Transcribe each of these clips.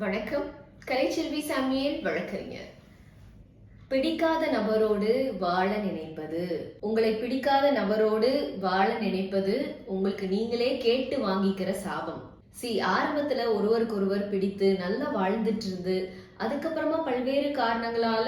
வணக்கம். கலைச்செல்வி சாமியல் வழக்கறிஞர். பிடிக்காத நபரோடு வாழ நினைப்பது. உங்களை பிடிக்காத நபரோடு வாழ நினைப்பது உங்களுக்கு நீங்களே கேட்டு வாங்கிக்கிற சாபம். சி ஆரம்பத்துல ஒருவருக்கொருவர் பிடித்து நல்லா வாழ்ந்துட்டு இருந்து அதுக்கப்புறமா பல்வேறு காரணங்களால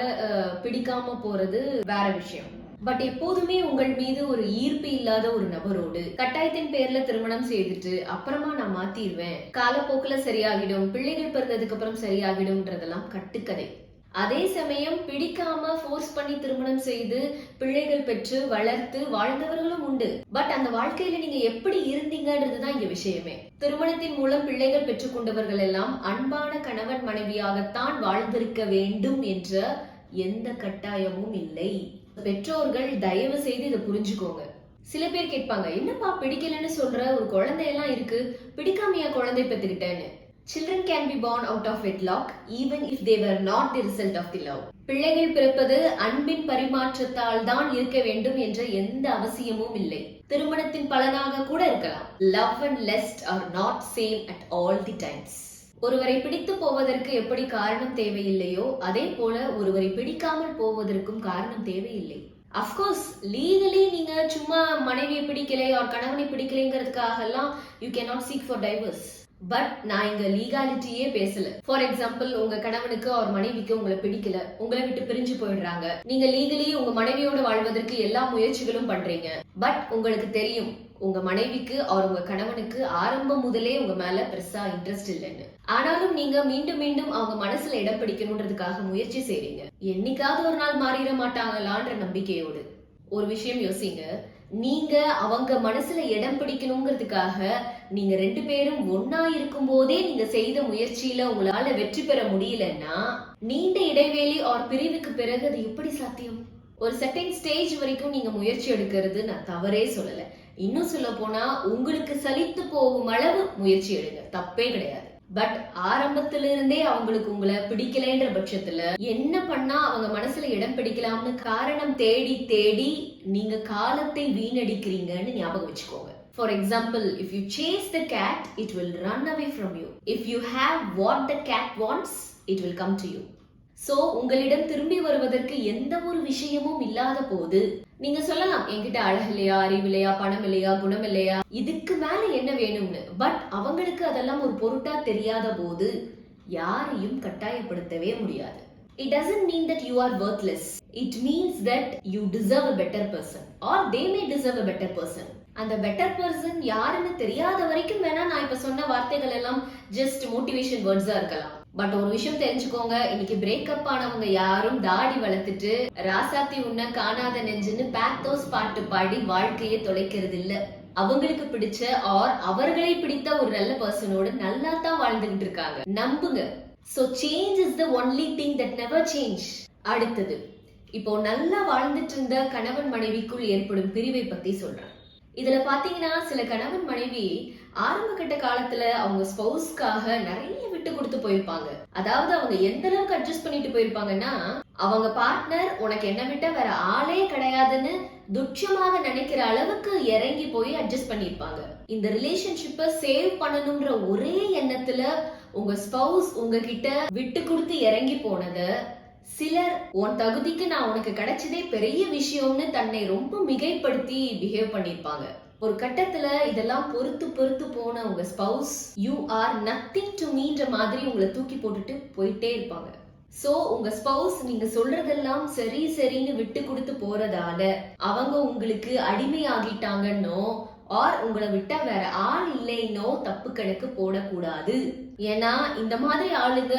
பிடிக்காம போறது வேற விஷயம். பட் எப்போதுமே உங்கள் மீது ஒரு ஈர்ப்பு இல்லாத ஒரு நபரோடு கட்டாயத்தின் பேர்ல திருமணம் செய்துட்டு அப்புறமா நான் மாத்திடுவேன் காலப்போக்குல சரியாகிடும் பிள்ளைகள் பிறந்ததுக்கு அப்புறம் சரியாகிடும்ன்றதெல்லாம் கட்டுக்கதை. அதே சமயம் பிடிக்காம ஃபோர்ஸ் பண்ணி திருமணம் செய்து பிள்ளைகள் பெற்று வளர்த்து வாழ்ந்தவர்களும் உண்டு. பட் அந்த வாழ்க்கையில நீங்க எப்படி இருந்தீங்கன்றதுதான் இங்க விஷயமே. திருமணத்தின் மூலம் பிள்ளைகள் பெற்றுக் கொண்டவர்கள் எல்லாம் அன்பான கணவன் மனைவியாகத்தான் வாழ்ந்திருக்க வேண்டும் என்ற எந்த கட்டாயமும் இல்லை. பெற்றோர்கள் தயவு செய்து இதை புரிஞ்சுக்கோங்க. சில பேர் கேட்பாங்க என்னப்பா பிடிக்கலன்னு சொல்ற? ஒரு குழந்தையெல்லாம் இருக்கு. பிடிக்காமையா குழந்தை பெற்றுக்கிட்டேன்னு children can be born out of wedlock even if they're not the result of the love பிள்ளைகள் பிறப்பது அன்பின் பரிமாற்றத்தால் தான் இருக்க வேண்டும் என்ற எந்த அவசியமும் இல்லை. திருமணத்தின் பலனாக கூட இருக்கலாம். Love and lust are not same at all the times ஒருவரை பிடித்து போவதற்கு எப்படி காரணம் தேவையில்லையோ அதே போல ஒருவரை பிடிக்காமல் போவதற்கும் காரணம் தேவையில்லை. அஃப்கோர்ஸ் லீகலி நீங்க சும்மா மனைவியை பிடிக்கலை ஆர் கணவனை பிடிக்கலைங்கிறதுக்காக எல்லாம் you can not seek for divorce but நான் இங்க லீகாலிட்டியே பேசல. ஃபார் எக்ஸாம்பிள் உங்க கணவனுக்கு அவர் மனைவிக்கு உங்களை பிடிக்கல. உங்களை விட்டு பிரிஞ்சு போயிடுறாங்க. நீங்க லீகலி உங்க மனைவியோட வாழ்வதற்கு எல்லா முயற்சிகளும் பண்றீங்க. பட் உங்களுக்கு தெரியும் உங்க மனைவிக்கு அவர் உங்க கணவனுக்கு ஆரம்பம் முதலே உங்க மேல பெருசா இன்ட்ரெஸ்ட் இல்லைன்னு. ஆனாலும் நீங்க மீண்டும் மீண்டும் அவங்க மனசுல இடம் பிடிக்கணும்ன்றதுக்காக முயற்சி செய்றீங்க. என்னைக்காவது ஒரு நாள் மாறிட மாட்டாங்களான்ற நம்பிக்கையோடு. ஒரு விஷயம் யோசிங்க. நீங்க அவங்க மனசுல இடம் பிடிக்கணுங்கிறதுக்காக நீங்க ரெண்டு பேரும் ஒன்னா இருக்கும் போதே நீங்க செய்த முயற்சியில உங்களால வெற்றி பெற முடியலன்னா நீண்ட இடைவேளை ஆர் பிரிவுக்கு பிறகு அது எப்படி சாத்தியம்? ஒரு செகண்ட் ஸ்டேஜ் வரைக்கும் நீங்க முயற்சி எடுக்கிறது நான் தவறே சொல்லல. இன்னும் சொல்ல போனா உங்களுக்கு சலித்து போகும் அளவு முயற்சி எடுங்க. தப்பே கிடையாது. பட் ஆரம்பத்துல இருந்தே அவங்களுக்கு உங்களை பிடிக்கலைன்ற பட்சத்துல என்ன பண்ணா அவங்க மனசுல இடம் பிடிக்கலாம்னு காரணம் தேடி தேடி நீங்க காலத்தை வீணடிக்கிறீங்கன்னு ஞாபகம் வச்சுக்கோங்க. For example if you chase the cat it will run away from you if you have what the cat wants it will come to you so உங்களிடம் திரும்பி வருவதற்கு எந்த ஒரு விஷயமும் இல்லாத போது நீங்க சொல்லலாம் என்கிட்ட அழகு இல்லையா அறிவு இல்லையா பணம் இல்லையா குணம் இல்லையா? இதுக்கு மேல என்ன வேணும்னு. பட் அவங்களுக்கு அதெல்லாம் ஒரு பொருட்டா தெரியாத போது யாரையும் கட்டாயப்படுத்தவே முடியாது. It doesn't mean that you are worthless it means that you deserve a better person or they may deserve a better person அந்த பெட்டர் பர்சன் யாருன்னு தெரியாத வரைக்கும் வேணா நான் இப்ப சொன்ன வார்த்தைகள் எல்லாம் ஜஸ்ட் மோட்டிவேஷன் வேர்ட்ஸா இருக்கலாம். பட் ஒரு விஷயம் தெரிஞ்சுக்கோங்க இன்னைக்கு பிரேக்கப் ஆனவங்க யாரும் தாடி வளர்த்துட்டு ராசாத்தி உன்ன காணாத நெஞ்சுன்னு பேத்தோஸ் பாட்டு பாடி வாழ்க்கையை தொலைக்கிறது இல்ல அவங்களுக்கு பிடிச்ச ஆர் அவர்களை பிடித்த ஒரு நல்ல பர்சனோட நல்லா தான் வாழ்ந்துகிட்டு இருக்காங்க. நம்புங்க. So change is the only thing that never change அடுத்தது இப்போ நல்லா வாழ்ந்துட்டு இருந்த கணவன் மனைவிக்குள் ஏற்படும் பிரிவை பத்தி சொல்றேன். இதுல பாத்தீங்கன்னா சில கணவன் மனைவி ஆரம்ப கட்ட காலத்துல அவங்க ஸ்பௌஸ்க்காக நிறைய விட்டு கொடுத்து போயிருப்பாங்க. அதாவது அவங்க எந்த அளவுக்கு அட்ஜஸ்ட் பண்ணிட்டு போயிருப்பாங்கன்னா அவங்க பார்ட்னர் உனக்கு என்ன விட்ட வேற ஆளே கிடையாதுன்னு துட்சமாக நினைக்கிற அளவுக்கு இறங்கி போய் அட்ஜஸ்ட் பண்ணிருப்பாங்க இந்த ரிலேஷன்ஷிப்பை சேவ் பண்ணணும்ன்ற ஒரே எண்ணத்துல உங்க ஸ்பௌஸ் உங்ககிட்ட விட்டு கொடுத்து இறங்கி போனதை சிலர் உன் தகுதிக்கு நான் உனக்கு கிடைச்சதே பெரிய விஷயம்னு தன்னை ரொம்ப மிகைப்படுத்தி பிஹேவ் பண்ணிருப்பாங்க ஒரு கட்டத்துல இதெல்லாம் பொறுத்து பொறுத்து போன உங்க spouse you are nothing to மீன்ற மாதிரி உங்களை தூக்கி போட்டுட்டு போயிட்டே இருப்பாங்க. சோ உங்க ஸ்பவுஸ் நீங்க சொல்றதெல்லாம் சரி சரின்னு விட்டு கொடுத்து போறதால அவங்க உங்களுக்கு அடிமை ஆகிட்டாங்கன்னோ ஆர் உங்களை விட்டா வேற ஆள் இல்லைன்னோ தப்பு கணக்கு போடக்கூடாது. ஏன்னா இந்த மாதிரி ஆளுங்க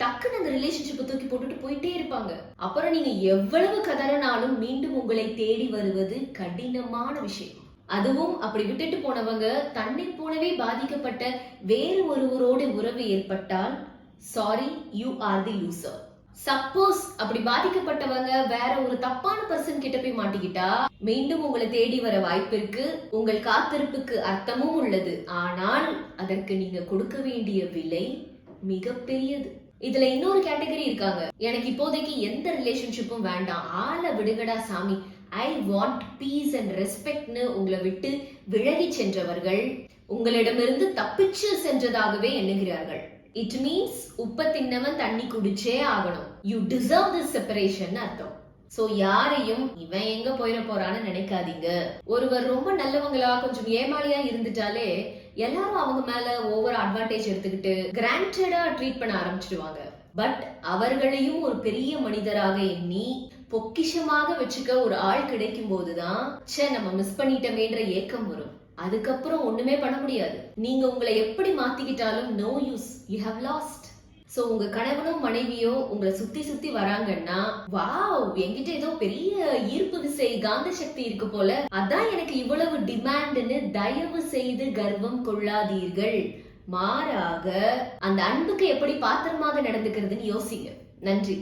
டக்குன்னு அந்த ரிலேஷன்ஷிப்பை தூக்கி போட்டுட்டு போயிட்டே இருப்பாங்க. அப்புறம் நீங்க எவ்வளவு கதறினாலும் மீண்டும் உங்களை தேடி வருவது கடினமான விஷயம். அதுவும் அப்படி விட்டுட்டு போனவங்க தன்னை போலவே பாதிக்கப்பட்ட வேறு ஒருவரோட உறவு ஏற்பட்டால் sorry you are the loser suppose அப்படி பாதிக்கப்பட்டவங்க வேற ஒரு தப்பான பர்சன் கிட்ட போய் மாட்டிக்கிட்டா மீண்டும் உங்களை தேடி வர வாய்ப்பிற்கு உங்கள் காத்திருப்புக்கு அர்த்தமும் உள்ளது. ஆனால் அதற்கு நீங்க கொடுக்க வேண்டிய விலை மிகப்பெரியது. இதுல இன்னொரு கேட்டகரி இருக்காங்க. எனக்கு இப்போதைக்கு எந்த ரிலேஷன்ஷிப்பும் வேண்டாம். ஆளை விடுகடா சாமி. ஐ வாண்ட் பீஸ் அண்ட் ரெஸ்பெக்ட்னு உங்களை விட்டு விலகி சென்றவர்கள் உங்களிடமிருந்து தப்பிச்சு சென்றதாகவே எண்ணுகிறார்கள். இட் மீன்ஸ் உப்ப தின்னவன் தண்ணி குடிச்சே ஆகணும். யூ டிசர்வ் திஸ் செப்பரேஷன் அர்த்தம். சோ யாரையும் இவன் எங்க போயிட போறான்னு நினைக்காதீங்க. ஒருவர் ரொம்ப நல்லவங்களா கொஞ்சம் ஏமாளியா இருந்துட்டாலே எல்லாரும் அவங்க மேல ஓவர் அட்வான்டேஜ் எடுத்துக்கிட்டு கிராண்டடா ட்ரீட் பண்ண ஆரம்பிச்சிடுவாங்க. பட் அவர்களையும் ஒரு பெரிய மனிதராக எண்ணி பொக்கிஷமாக வச்சுக்க ஒரு ஆள் கிடைக்கும் போதுதான் ச்சே நம்ம மிஸ் பண்ணிட்டோமேன்ற ஏக்கம் வரும். அதுக்கப்புறம் ஒண்ணுமே பண்ண முடியாது. நீங்க உங்களை எப்படி மாத்திக்கிட்டாலும் no use you have lost so உங்க கணவனோ மனைவியோ உங்களை சுத்தி சுத்தி வராங்கன்னா வாவ் என்கிட்ட ஏதோ பெரிய ஈர்ப்பு விசை காந்த சக்தி இருக்கு போல. அதான் எனக்கு இவ்வளவு டிமாண்ட்னு தயவு செய்து கர்வம் கொள்ளாதீர்கள். மாறாக அந்த அன்புக்கு எப்படி பாத்திரமாக நடந்துக்கிறதுன்னு யோசிங்க. நன்றி.